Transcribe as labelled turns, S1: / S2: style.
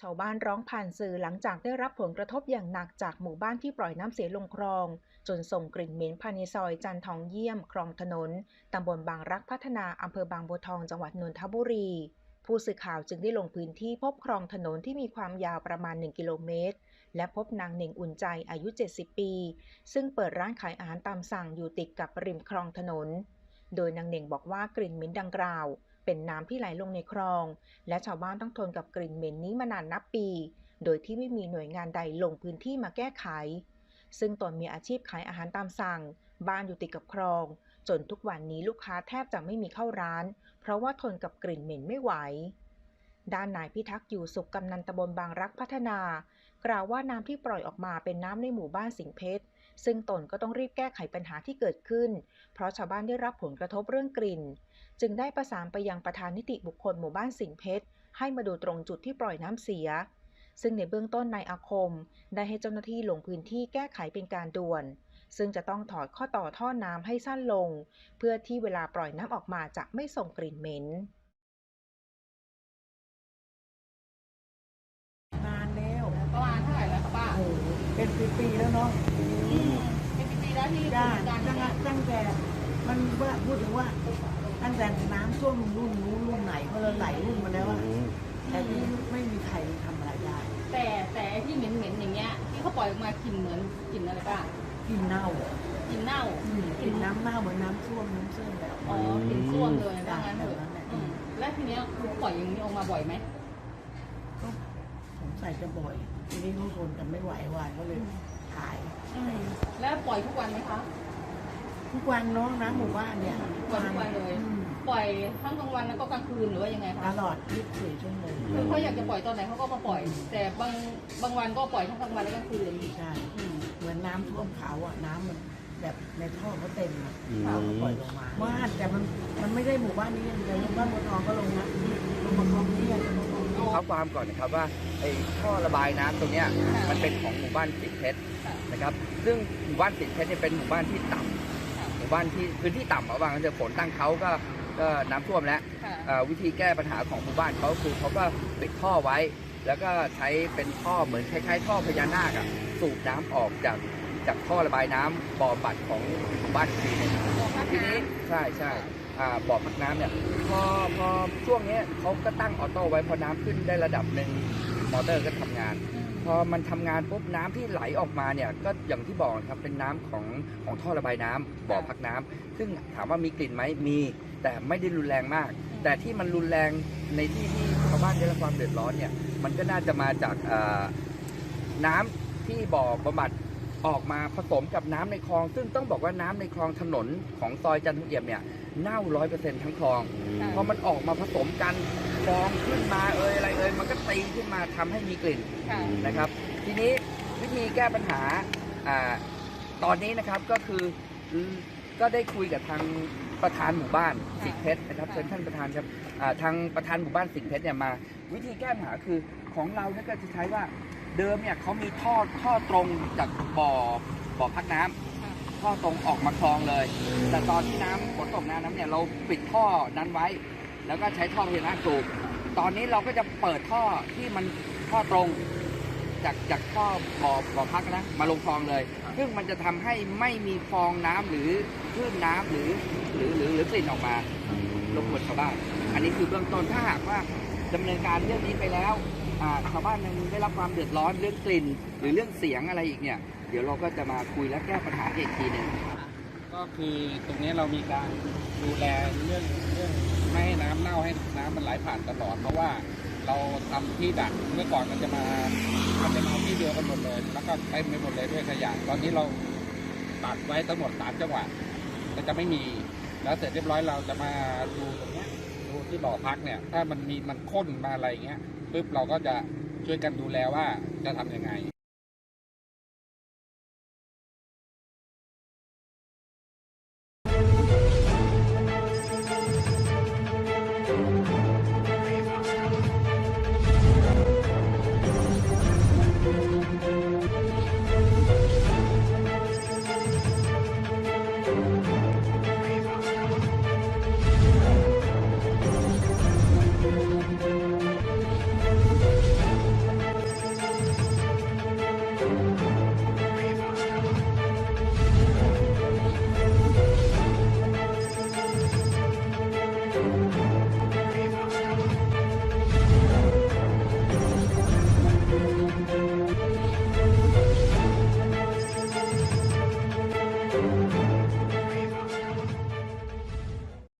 S1: ชาวบ้านร้องผ่านสื่อหลังจากได้รับผลกระทบอย่างหนักจากหมู่บ้านที่ปล่อยน้ำเสียลงคลอง จนส่งกลิ่นเหม็นภายในซอยจันทองเยี่ยม คลองถนน ตำบลบางรักพัฒนาอำเภอบางบัวทองจังหวัดนนทบุรี ผู้สื่อข่าวจึงได้ลงพื้นที่พบคลองถนนที่มีความยาวประมาณ 1 กิโลเมตร และพบนางเหน่งอุ่นใจอายุ 70 ปี ซึ่งเปิดร้านขายอาหารตามสั่งอยู่ติดกับริมคลองถนน โดยนางเหน่งบอกว่ากลิ่นเหม็นดังกล่าว เป็นน้ำที่ไหลลงในคลอง และชาวบ้านต้องทนกับกลิ่นเหม็นนี้มานานนับปี โดยที่ไม่มีหน่วยงานใดลงพื้นที่มาแก้ไข ซึ่งตนมีอาชีพขายอาหารตามสั่ง บ้านอยู่ติดกับคลอง จนทุกวันนี้ลูกค้าแทบจะไม่มีเข้าร้าน เพราะว่าทนกับกลิ่นเหม็นไม่ไหวด้านนายพิทักษ์อยู่สุขกำนันตำบลบางรักพัฒนา กล่าวว่าน้ำที่ปล่อยออกมาเป็นน้ำในหมู่บ้านสิงเพชร ซึ่งตนก็ต้องรีบแก้ไขปัญหาที่เกิดขึ้น เพราะชาวบ้านได้รับผลกระทบเรื่องกลิ่น จึงได้ประสานไปยังประธานนิติบุคคลหมู่บ้านสิงเพชร ให้มาดูตรงจุดที่ปล่อยน้ำเสีย ซึ่งในเบื้องต้นนายอาคม ได้ให้เจ้าหน้าที่ลงพื้นที่แก้ไขเป็นการด่วน ซึ่งจะต้องถอดข้อต่อท่อน้ำให้สั้นลง เพื่อที่เวลาปล่อยน้ำออกมาจะไม่ส่งกลิ่นเหม็นา
S2: นแล้ว
S3: ประมาณเท่าไหร่แล้วคะป้า
S2: โอ้โห เป็นปีๆแล้วเนาะ
S3: เป็นปีๆแล้วที่
S2: จ้า
S3: ดำเนินการ
S2: ตั้งแต่ตั้งแต่มันว่าพูดถึงว่า ตั้งแต่น้ำท่วมรุ่นนู้นรุ่นไหนก็เลยไหลรุ่นมาแล้วอะแต่ที่ไม่มีใครทำอะไรได้
S3: แต่แต่ไอ้ที่เหม็นๆอย่างเงี้ยที่เขาปล่อยออกมากลิ่นเหมือนกลิ่นอะไรป้า
S2: กินเน่าก
S3: ลิ่นเน่า
S2: อืมกินน้ำเน่าเหมือนน้ำท่วมน้ำเสื่อมแล้ว
S3: อ๋อกลิ่นส้วมเลยว่างั้นเถ
S2: แบบนั้
S3: อะ
S2: นแหละ
S3: อืมแล้วทีเนี้ยคือปล่อยอย่างนี้ออกมาบ่อยไหม
S2: ก็ สงสัยจะบ่อย ทีนี้ทุกคนกันไม่ไหววายก็เลยถ่าย
S3: อืมแล้วปล่อยทุกวันไหมคะ
S2: ทุกวันเนาะน้ำหมู่บ้านเนี่ย
S3: ปล่อยทุกวันเลย
S2: อืม
S3: ปล่อยทั้งกลางวันแล้วก็กลางคืนหรือว่ายังไง
S2: ต
S3: คะ
S2: ลอด24ชั่วโมง
S3: คือเขาอยากจะปล่อยตอนไหนเขาก็มาปล่อย แต่บางบางวันก็ปล่อยทั้งกลางวันและกลางคืน
S2: ใช่
S3: อืม
S2: เหมือนน้ำท่วมเขาอะน้ำมันแบบในท่อก็เต็มอะ
S4: อืม
S2: เขาก็ปล่อยลงมาบ้านแต่มันมันไม่ได้หมู่บ้านนี้อย่างเดียวหมู่บ้านบัวทองก็ลงนะลงมาคลองนี้อะ
S4: เท้าความก่อนนะครับว่าไอ้ท่อระบายน้ำตรงเนี้ยมันเป็นของหมู่บ้านสิงห์เพชร
S3: ค่ะ
S4: นะครับ ซึ่งหมู่บ้านสิงห์เพชรเนี่ยเป็นหมู่บ้านที่ต่ำ
S3: ค่ะ
S4: หมู่บ้านที่พื้นที่ต่ำเอาว่างั้นเถอะฝนตั้งเขาก็ก็น้ำท่วมแล้ว
S3: ค่ะ
S4: เอ่อวิธีแก้ปัญหาของหมู่บ้านเขาคือเขาก็ปิดท่อไว้ แล้วก็ใช้เป็นท่อเหมือนคล้ายๆท่อพญานาคอะสูบน้ำออกจากจากท่อระบายน้ำบ่อบัดของหมู่บ้านอีกทีหนึงทีนี้ใช่ใช่ อ่าบ่อพักน้ำเนี่ยพอพอช่วงเนี้ยเขาก็ตั้งออโต้ไว้พอน้ำขึ้นได้ระดับหนึ่งมอเตอร์ก็ทำงาน พอมันทำงานปุ๊บน้ำที่ไหลออกมาเนี่ยก็อย่างที่บอกครับเป็นน้ำของของท่อระบายน้ำบ่อพักน้ำซึ่งถามว่ามีกลิ่นไหมมี แต่ไม่ได้รุนแรงมาก แต่ที่มันรุนแรงในที่ที่ชาวบ้านได้รับความเดือดร้อนเนี่ยมันก็น่าจะมาจากอ่าน้ำที่บ่อบำบัดออกมาผสมกับน้ำในคลอง ซึ่งต้องบอกว่าน้ำในคลองถนนของซอยจันทเอี่ยมเนี่ย เน่าร้อยเปอร์เซ็นต์ทั้งคลอง
S3: ค่ะ
S4: พอมันออกมาผสมกันฟองขึ้นมาเอ่ยอะไรเอ่ยมันก็ตีขึ้นมาทำให้มีกลิ่น
S3: ค่ะ
S4: นะครับ ทีนี้วิธีแก้ปัญหาอาตอนนี้นะครับก็คือก็ได้คุยกับทางประธานหมู่บ้านสิงห์เพชรนะครับ
S3: ค่ะ
S4: เชิญท่านประธานครับอ่าทางประธานหมู่บ้านสิงห์เพชรเนี่ยมา วิธีแก้ปัญหาคือของเราเนี่ยก็จะใช้ว่าเดิมเนี่ยเขามีท่อท่อตรงจากบ่อบ่อพักน้ำ
S3: ค่ะ
S4: ท่อตรงออกมาคลองเลย แต่ตอนที่น้ำฝนตกน้ำเนี่ยเราปิดท่อนั้นไว้ แล้วก็ใช้ท่อพญานาคสูบตอนนี้เราก็จะเปิดท่อที่มันท่อตรงจากจากท่อบ่อบ่อพักนะมาลงคลองเลย ซึ่งมันจะทำให้ไม่มีฟองน้ำหรือคลื่นน้ำหรือหรือหรือหรือกลิ่นออกมา รบกวนชาวบ้าน อันนี้คือเบื้องต้นถ้าหากว่าดำเนินการเรื่องนี้ไปแล้ว ชาวบ้านยังได้รับความเดือดร้อนเรื่องกลิ่น หรือเรื่องเสียงอะไรอีกเนี่ย เดี๋ยวเราก็จะมาคุยและแก้ปัญหาอีกทีหนึ่ง
S5: ก็คือตรงนี้เรามีการดูแลเรื่องเรื่องไม่ให้น้ำเน่าให้น้ำมันไหลผ่านตลอด เพราะว่าเราทำที่ดักเมื่อก่อนมันจะมามันจะมาที่เดียวกันหมดเลย แล้วก็เต็มไปหมดเลยด้วยขยะตอนนี้เราตัดไว้ทั้งหมดสามจังหวัดก็จะไม่มีแล้วเสร็จเรียบร้อยเราจะมาดูตรงนี้ดูที่บ่อพักเนี่ย ถ้ามันมีมันข้นมาอะไรอย่างเงี้ย ปุ๊บเราก็จะช่วยกันดูแลว่าจะทำยังไง